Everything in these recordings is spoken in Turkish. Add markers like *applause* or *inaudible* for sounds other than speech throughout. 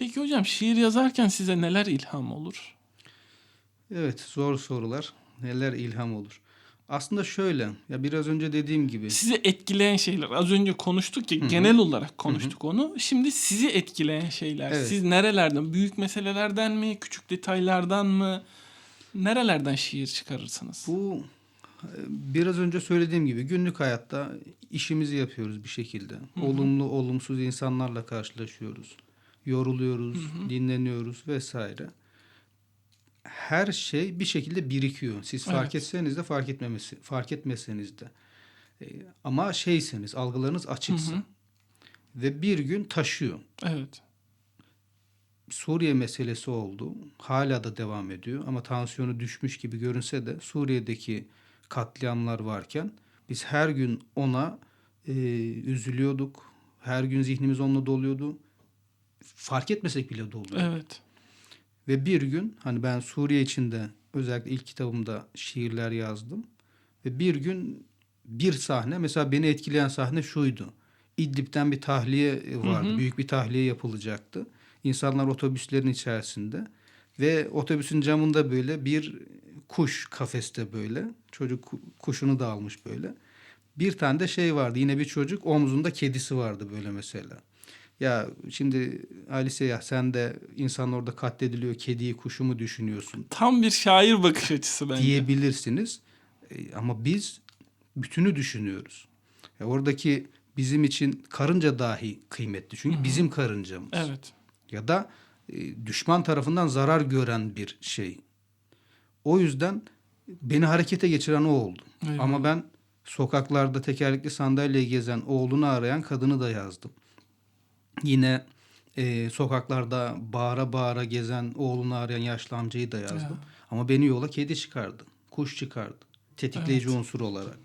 Peki hocam şiir yazarken size neler ilham olur? Evet, zor sorular. Neler ilham olur? Aslında şöyle, ya biraz önce dediğim gibi Sizi etkileyen şeyler. Az önce konuştuk ya genel olarak konuştuk onu. Şimdi sizi etkileyen şeyler. Evet. Siz nerelerden? Büyük meselelerden mi? Küçük detaylardan mı? Nerelerden şiir çıkarırsınız? bu e, biraz önce söylediğim gibi günlük hayatta işimizi yapıyoruz bir şekilde. Olumlu, olumsuz insanlarla karşılaşıyoruz. Yoruluyoruz, dinleniyoruz vesaire. Her şey bir şekilde birikiyor. Siz fark Evet. etseniz de fark etmemesi, fark etmeseniz de. E, ama şeyseniz, algılarınız açıksa ve bir gün taşıyor. Evet. Suriye meselesi oldu. Hala da devam ediyor ama tansiyonu düşmüş gibi görünse de Suriye'deki katliamlar varken biz her gün ona e, üzülüyorduk. Her gün zihnimiz onunla doluyordu. Fark etmesek bile doluyor. Evet. Ve bir gün hani ben Suriye içinde özellikle ilk kitabımda şiirler yazdım. Ve bir gün bir sahne mesela beni etkileyen sahne şuydu. İdlib'den bir tahliye vardı. Büyük bir tahliye yapılacaktı. İnsanlar otobüslerin içerisinde ve otobüsün camında böyle bir kuş kafeste böyle. Çocuk ku- kuşunu da almış böyle. Bir tane de şey vardı. Yine bir çocuk omzunda kedisi vardı böyle mesela. Ya şimdi Alice ya sen de insan orada katlediliyor kediyi kuşu mu düşünüyorsun Tam bir şair bakış açısı bence. diyebilirsiniz. E, Ama biz bütünü düşünüyoruz. Ya oradaki bizim için karınca dahi kıymetli. Çünkü bizim karıncamız. Evet. Ya da e, düşman tarafından zarar gören bir şey. O yüzden beni harekete geçiren o oldu. Eyvallah. Ama ben sokaklarda tekerlekli sandalye gezen oğlunu arayan kadını da yazdım. Yine e, sokaklarda bağıra bağıra gezen oğlunu arayan yaşlı amcayı da yazdım. Ya. Ama beni yola kedi çıkardı. Kuş çıkardı. Tetikleyici Evet. unsur olarak.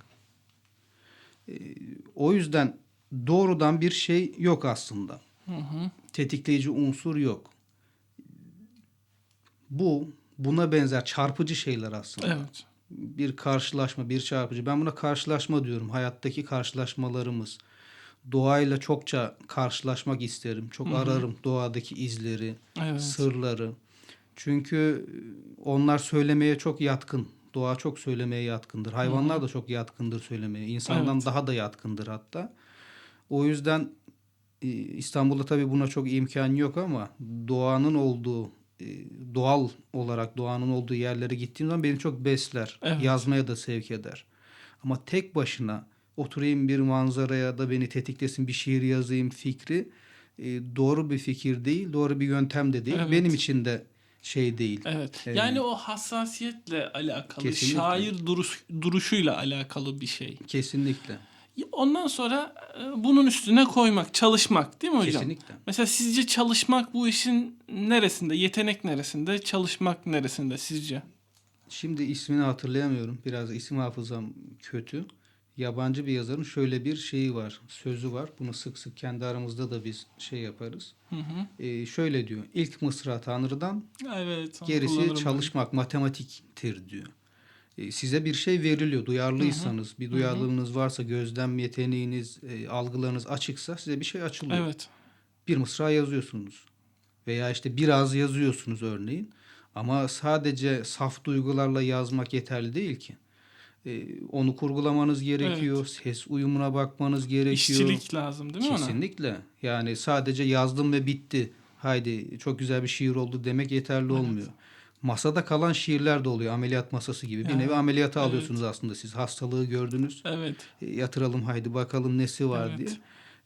E, o yüzden doğrudan bir şey yok aslında. Hı hı. Tetikleyici unsur yok. Bu buna benzer çarpıcı şeyler aslında Evet. bir karşılaşma, bir çarpıcı. Ben buna karşılaşma diyorum. Hayattaki karşılaşmalarımız. Doğayla çokça karşılaşmak isterim. Çok ararım doğadaki izleri, Evet. sırları. Çünkü onlar söylemeye çok yatkın. Doğa çok söylemeye yatkındır. Hayvanlar da çok yatkındır söylemeye. İnsandan Evet. daha da yatkındır hatta. O yüzden e, İstanbul'da tabii buna çok imkan yok ama doğanın olduğu e, doğal olarak doğanın olduğu yerlere gittiğim zaman beni çok besler. Evet. Yazmaya da sevk eder. Ama tek başına oturayım bir manzaraya da beni tetiklesin bir şiir yazayım fikri e, doğru bir fikir değil, doğru bir yöntem de değil. Evet. Benim için de şey değil. Evet. Evet. Yani o hassasiyetle alakalı, Kesinlikle. şair duruş, duruşuyla alakalı bir şey. Kesinlikle. Ondan sonra e, bunun üstüne koymak, çalışmak değil mi hocam? Kesinlikle. Mesela sizce çalışmak bu işin neresinde? Yetenek neresinde? Çalışmak neresinde sizce? Şimdi ismini hatırlayamıyorum. Biraz isim hafızam kötü. Yabancı bir yazarın şöyle bir şeyi var, sözü var. Bunu sık sık kendi aramızda da biz şey yaparız. Hı hı. Ee, şöyle diyor. İlk mısra Tanrı'dan, Evet. gerisi kullanırım ben. çalışmak, matematiktir diyor. Ee, size bir şey veriliyor. Duyarlıysanız, bir duyarlılığınız varsa, gözlem yeteneğiniz, e, algılarınız açıksa size bir şey açılıyor. Evet. bir mısra yazıyorsunuz. Veya işte biraz yazıyorsunuz örneğin. Ama sadece saf duygularla yazmak yeterli değil ki. Ee, onu kurgulamanız gerekiyor. Ses uyumuna bakmanız gerekiyor. İşçilik lazım değil mi ona? Kesinlikle. Yani sadece yazdım ve bitti. Haydi çok güzel bir şiir oldu demek yeterli olmuyor. Masada kalan şiirler de oluyor. Ameliyat masası gibi. Bir nevi ameliyata evet. alıyorsunuz aslında siz. Hastalığı gördünüz. Evet. E, yatıralım haydi bakalım nesi var Evet.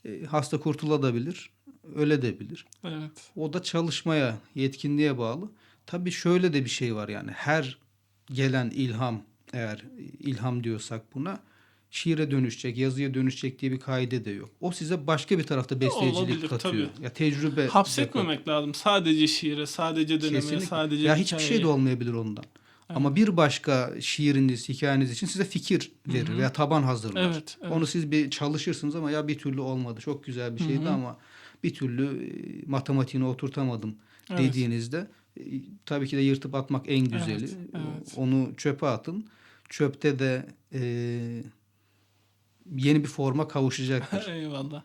diye. E, hasta kurtulabilir, öyle de bilir. Evet. O da çalışmaya, yetkinliğe bağlı. Tabii şöyle de bir şey var yani her gelen ilham eğer ilham diyorsak buna şiire dönüşecek, yazıya dönüşecek diye bir kaide de yok. O size başka bir tarafta besleyicilik olabilir, katıyor. tabii. Ya tecrübe Hapsetmemek lazım. Sadece şiire, sadece döneme, Kesinlikle. sadece ya hiçbir şey hikayeye. de olmayabilir ondan. Ama bir başka şiiriniz, hikayeniz için size fikir verir veya taban hazırlar. Evet, evet. Onu siz bir çalışırsınız ama ya bir türlü olmadı. Çok güzel bir şeydi ama bir türlü e, matematiğine oturtamadım Evet. dediğinizde e, tabii ki de yırtıp atmak en güzeli. Evet, evet. Onu çöpe atın. Çöpte de e, yeni bir forma kavuşacaktır. *laughs* Eyvallah.